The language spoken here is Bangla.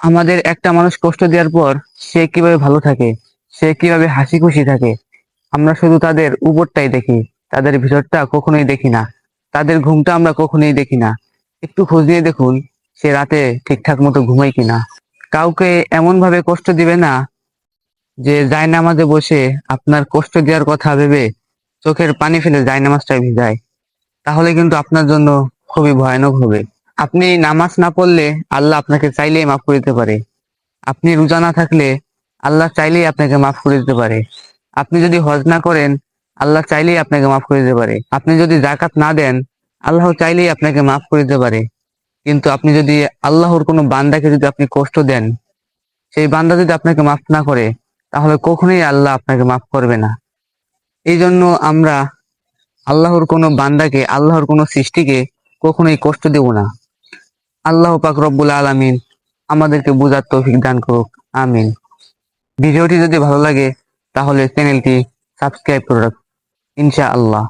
আমাদের একটা মানুষ কষ্ট দেওয়ার পর সে কীভাবে ভালো থাকে, সে কীভাবে হাসি খুশি থাকে, আমরা শুধু তাদের উপরটাই দেখি, তাদের ভিতরটা কখনোই দেখি না, তাদের ঘুমটা আমরা কখনোই দেখি না। একটু খোঁজ নিয়ে দেখুন, সে রাতে ঠিকঠাক মতো ঘুমায় কিনা। কাউকে এমন ভাবে কষ্ট দিবে না যে জায়নামাজে বসে আপনার কষ্ট দেওয়ার কথা ভেবে চোখের পানি ফেলে জায়নামাজটা ভিজায়। তাহলে কিন্তু আপনার জন্য খুবই ভয়ানক হবে। আপনি নামাজ না পড়লে আল্লাহ আপনাকে চাইলেই মাফ করে দিতে পারে। আপনি রোজা না থাকলে আল্লাহ চাইলেই আপনাকে মাফ করে দিতে পারে। আপনি যদি হজ না করেন, আল্লাহ চাইলেই আপনাকে মাফ করে দিতে পারে। আপনি যদি জাকাত না দেন, আল্লাহ চাইলেই আপনাকে মাফ করে দিতে পারে। কিন্তু আপনি যদি আল্লাহর কোনো বান্দাকে যদি আপনি কষ্ট দেন, সেই বান্দা যদি আপনাকে মাফ না করে, তাহলে কখনোই আল্লাহ আপনাকে মাফ করবে না। এই জন্য আমরা আল্লাহর কোনো বান্দাকে, আল্লাহর কোনো সৃষ্টিকে কখনোই কষ্ট দেব না। আল্লাহ পাক রব্বুল আলমিন আমাদেরকে বোঝার তৌফিক দান করুক। আমিন। ভিডিওটি যদি ভালো লাগে, তাহলে চ্যানেলটি সাবস্ক্রাইব করে রাখুন ইনশা আল্লাহ